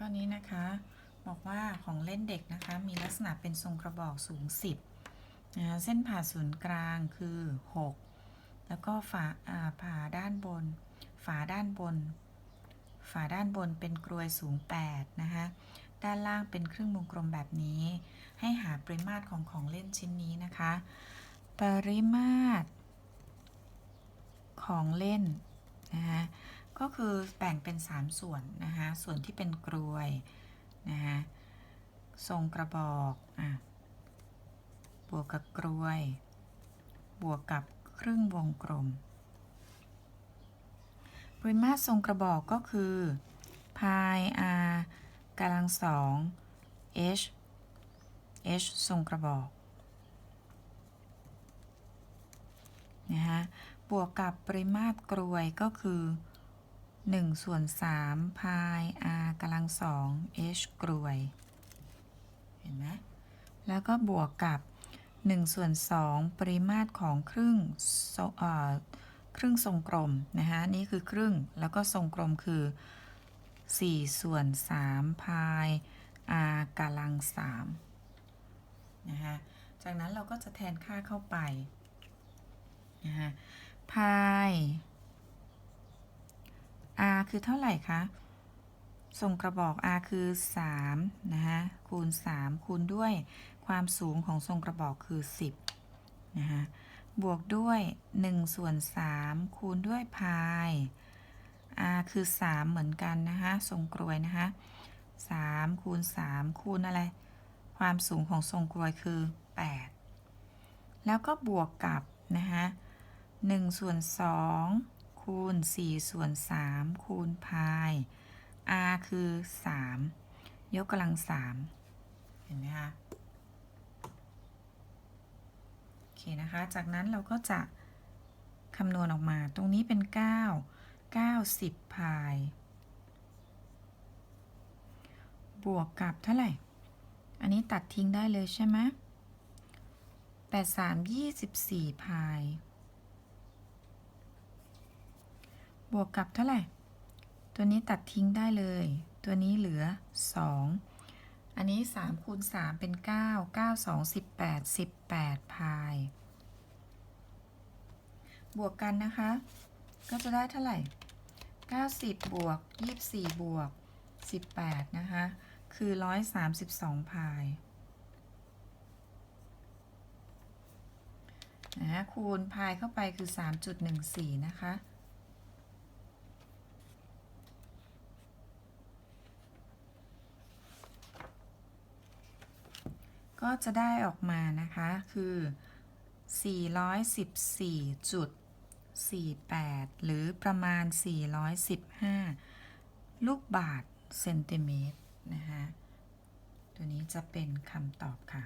ข้อนี้นะคะบอกว่าของเล่นเด็กนะคะมีลักษณะเป็นทรงกระบอกสูง 10นะเส้นผ่าศูนย์กลางคือ 6 แล้วก็ฝาอ่าผ่าด้านบน ฝาด้านบน ฝาด้านบนเป็นกรวยสูง 8 นะคะด้านล่างเป็นครึ่งวงกลมแบบนี้ ให้หาปริมาตรของของเล่นชิ้นนี้นะคะ ปริมาตรของเล่นนะคะ ก็คือแบ่งเป็น 3 ส่วนนะคะส่วนที่เป็นกรวยนะคะทรงกระบอกอะบวกกับกรวย บวกกับครึ่งวงกลมปริมาตรทรงกระบอกก็คือพาย r กำลังสอง h h ทรงกระบอกนะคะบวกกับปริมาตรกรวยก็คือ 1ส่วน3พาย r กำลังสอง h กรวย เห็นไหมแล้วก็บวกกับ1ส่วน2ปริมาตรของครึ่งโซอ่อครึ่งทรงกลมนะคะนี่คือครึ่งแล้วก็ทรงกลมคือ4ส่วน3พาย r กำลัง3นะคะจากนั้นเราก็จะแทนค่าเข้าไปนะคะพาย r คือเท่าไหร่คะส่งกระบอก r คือ3นะคะคูณ 3 คูณด้วยความสูงของทรงกระบอกคือ 10นะคะบวกด้วย1ส่วน3คูณด้วยพาย r คือ 3 เหมือนกันนะคะทรงกรวยนะคะ3คูณ 3 คูณอะไร ความสูงของทรงกรวยคือ 8 แล้วก็บวกกับนะคะ1ส่วน2 คูณ 4 ส่วน 3 คูณพาย r คือ 3 ยกกำลัง 3 เห็นไหมคะ โอเคนะคะ จากนั้นเราก็จะคำนวณออกมา ตรงนี้เป็น 9 90 พาย บวกกับเท่าไหร่ อันนี้ตัดทิ้งได้เลยใช่ไหม 8 3 24 พาย บวกกับเท่าไหร่ ตัวนี้ตัดทิ้งได้เลย ตัวนี้เหลือ 2 อันนี้3คูณ3เป็น 9 9 2 18 18 พาย บวกกันนะคะ ก็จะได้เท่าไหร่ 90 บวก 24 บวก 18 นะคะ คือ 132 พายนะคูณพายเข้าไปคือ 3.14 นะคะ ก็จะได้ออกมานะคะคือ 414.48 หรือประมาณ 415 ลูกบาทเซนติเมตรนะคะ ตัวนี้จะเป็นคำตอบค่ะ